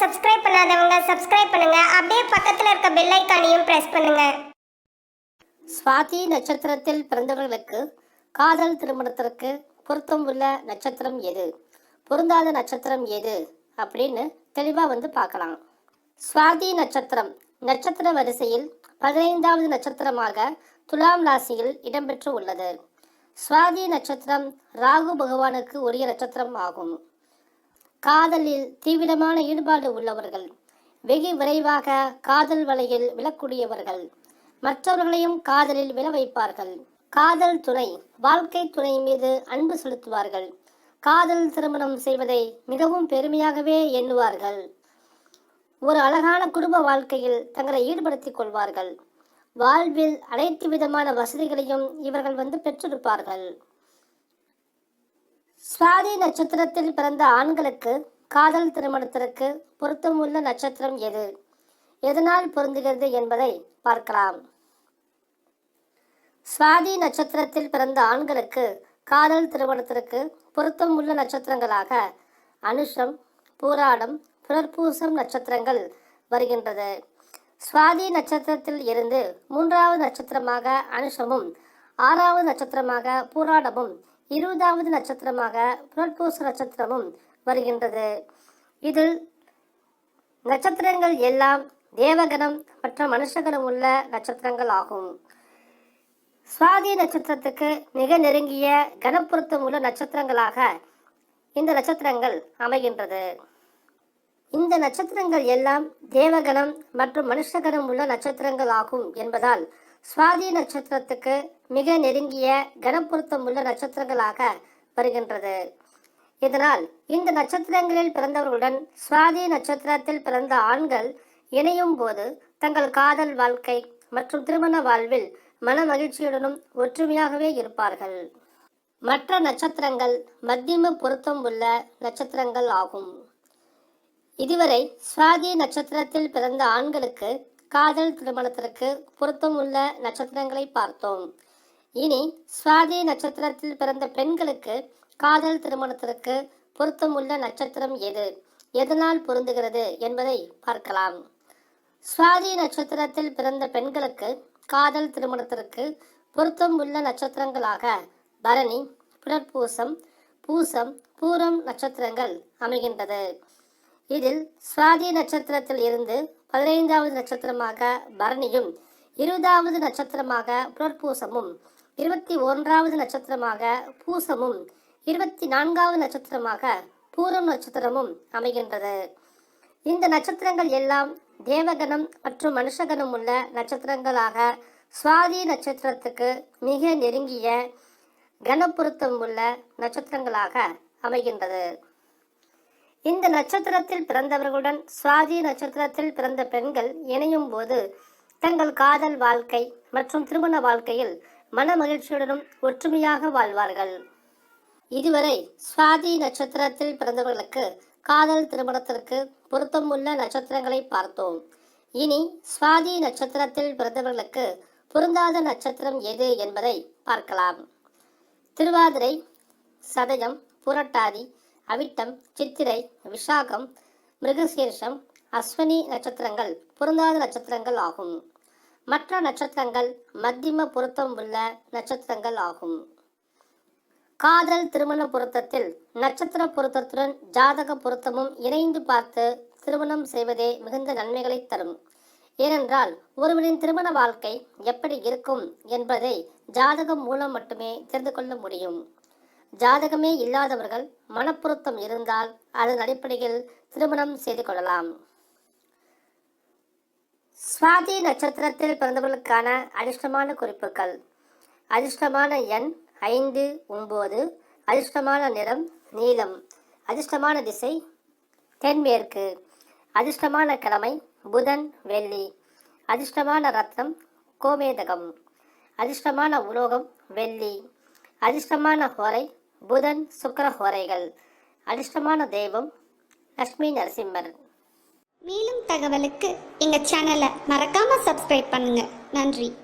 Subscribe பண்ணாதவங்க subscribe பண்ணுங்க. அப்படியே பக்கத்துல இருக்க பெல் ஐக்கானையும் பிரஸ் பண்ணுங்க. சுவாதி நட்சத்திரத்தில் பிறந்தவர்களுக்கு காதல் திருமணத்திற்கு பொருத்தம் உள்ள நட்சத்திரம் எது? பொருந்தாத நட்சத்திரம் எது? அப்படின்னு தெளிவாக வந்து பார்க்கலாம். சுவாதி நட்சத்திரம். நட்சத்திர வரிசையில் பதினைந்தாவது நட்சத்திரமாக துலாம் ராசியில் இடம்பெற்று உள்ளது. சுவாதி நட்சத்திரம் ராகு பகவானுக்கு உரிய நட்சத்திரம் ஆகும். காதலில் தீவிரமான ஈடுபாடு உள்ளவர்கள். வெகு விரைவாக காதல் வலையில் விழக்கூடியவர்கள். மற்றவர்களையும் காதலில் விழ வைப்பார்கள். காதல் துணை வாழ்க்கை துணை மீது அன்பு செலுத்துவார்கள். காதல் திருமணம் செய்வதை மிகவும் பெருமையாகவே எண்ணுவார்கள். ஒரு அழகான குடும்ப வாழ்க்கையில் தங்களை ஈடுபடுத்திக் கொள்வார்கள். வாழ்வில் அனைத்து விதமான வசதிகளையும் இவர்கள் வந்து பெற்றிருப்பார்கள். சுவாதி நட்சத்திரத்தில் பிறந்த ஆண்களுக்கு காதல் திருமணத்திற்கு பொருத்தமுள்ள நட்சத்திரம் எது? எதனால் பொருந்துகிறது என்பதை பார்க்கலாம். சுவாதி நட்சத்திரத்தில் பிறந்த ஆண்களுக்கு காதல் திருமணத்திற்கு பொருத்தம் உள்ள நட்சத்திரங்களாக அனுஷம் பூராடம் புனர்பூசம் நட்சத்திரங்கள் வருகின்றது. சுவாதி நட்சத்திரத்தில் இருந்து மூன்றாவது நட்சத்திரமாக அனுஷமும் ஆறாவது நட்சத்திரமாக பூராடமும் இருபதாவது நட்சத்திரமாக புனர்பூச நட்சத்திரமும் வருகின்றது. இதில் நட்சத்திரங்கள் எல்லாம் தேவகணம் மற்றும் மனுஷகணம் உள்ள நட்சத்திரங்கள் ஆகும். சுவாதி நட்சத்திரத்துக்கு மிக நெருங்கிய கனப்பொருத்தம் உள்ள நட்சத்திரங்களாக இந்த நட்சத்திரங்கள் அமைகின்றது. இந்த நட்சத்திரங்கள் எல்லாம் தேவகணம் மற்றும் மனுஷகணம் உள்ள நட்சத்திரங்கள் ஆகும் என்பதால் சுவாதி நட்சத்திரத்துக்கு மிக நெருங்கிய கனப்பொருத்தம் உள்ள நட்சத்திரங்களாக வருகின்றது. இதனால் இந்த நட்சத்திரங்களில் பிறந்தவர்களுடன் சுவாதி நட்சத்திரத்தில் பிறந்த ஆண்கள் இணையும் போது தங்கள் காதல் வாழ்க்கை மற்றும் திருமண வாழ்வில் மன மகிழ்ச்சியுடனும் ஒற்றுமையாகவே இருப்பார்கள். மற்ற நட்சத்திரங்கள் மத்தியம பொருத்தம் உள்ள நட்சத்திரங்கள் ஆகும். இதுவரை சுவாதி நட்சத்திரத்தில் பிறந்த ஆண்களுக்கு காதல் திருமணத்திற்கு பொருத்தம் உள்ள நட்சத்திரங்களை பார்த்தோம். இனி சுவாதி நட்சத்திரத்தில் பிறந்த பெண்களுக்கு காதல் திருமணத்திற்கு பொருத்தம் உள்ள நட்சத்திரம் எது? எதனால் பொருந்துகிறது என்பதை பார்க்கலாம். சுவாதி நட்சத்திரத்தில் பிறந்த பெண்களுக்கு காதல் திருமணத்திற்கு பொருத்தம் உள்ள நட்சத்திரங்களாக பரணி புனர்பூசம் பூசம் பூரம் நட்சத்திரங்கள் அமைகின்றது. இதில் சுவாதி நட்சத்திரத்தில் இருந்து பதினைந்தாவது நட்சத்திரமாக பரணியும் இருபதாவது நட்சத்திரமாக புனர்பூசமும் இருபத்தி ஒன்றாவது நட்சத்திரமாக பூசமும் இருபத்தி நான்காவது நட்சத்திரமாக பூரம் நட்சத்திரமும் அமைகின்றது. இந்த நட்சத்திரங்கள் எல்லாம் தேவகணம் மற்றும் மனுஷகணம் உள்ள நட்சத்திரங்களாக சுவாதி நட்சத்திரத்துக்கு மிக நெருங்கிய கணப்பொருத்தம் உள்ள நட்சத்திரங்களாக அமைகின்றது. இந்த நட்சத்திரத்தில் பிறந்தவர்களுடன் சுவாதி நட்சத்திரத்தில் பிறந்த பெண்கள் இணையும் போது தங்கள் காதல் வாழ்க்கை மற்றும் திருமண வாழ்க்கையில் மன மகிழ்ச்சியுடனும் ஒற்றுமையாக வாழ்வார்கள். இதுவரை சுவாதி நட்சத்திரத்தில் பிறந்தவர்களுக்கு காதல் திருமணத்திற்கு பொருத்தமுள்ள நட்சத்திரங்களை பார்த்தோம். இனி சுவாதி நட்சத்திரத்தில் பிறந்தவர்களுக்கு பொருந்தாத நட்சத்திரம் எது என்பதை பார்க்கலாம். திருவாதிரை சதயம் புரட்டாதி அவிட்டம் சித்திரை விஷாகம் மிருகசீர்ஷம் அஸ்வினி நட்சத்திரங்கள் பொருந்தாத நட்சத்திரங்கள் ஆகும். மற்ற நட்சத்திரங்கள் மத்தியம பொருத்தம் உள்ள நட்சத்திரங்கள் ஆகும். காதல் திருமண பொருத்தத்தில் நட்சத்திர பொருத்தத்துடன் ஜாதக பொருத்தமும் இணைந்து பார்த்து திருமணம் செய்வதே மிகுந்த நன்மைகளை தரும். ஏனென்றால் ஒருவரின் திருமண வாழ்க்கை எப்படி இருக்கும் என்பதை ஜாதகம் மூலம் மட்டுமே தெரிந்து கொள்ள முடியும். ஜாதகமே இல்லாதவர்கள் மனப்பொருத்தம் இருந்தால் அதன் அடிப்படையில் திருமணம் செய்து கொள்ளலாம். சுவாதி நட்சத்திரத்தில் பிறந்தவர்களுக்கான அதிர்ஷ்டமான குறிப்புகள். அதிர்ஷ்டமான எண் ஐந்து ஒம்பது அதிர்ஷ்டமான நிறம் நீலம். அதிர்ஷ்டமான திசை தென்மேற்கு. அதிர்ஷ்டமான கிழமை புதன் வெள்ளி. அதிர்ஷ்டமான ரத்னம் கோமேதகம். அதிர்ஷ்டமான உலோகம் வெள்ளி. அதிர்ஷ்டமான ஹோரை புதன் சுக்கர ஹோரைகள் அதிர்ஷ்டமான தெய்வம் லக்ஷ்மி நரசிம்மர். மேலும் தகவலுக்கு எங்கள் சேனலை மறக்காம சப்ஸ்கிரைப் பண்ணுங்க. நன்றி.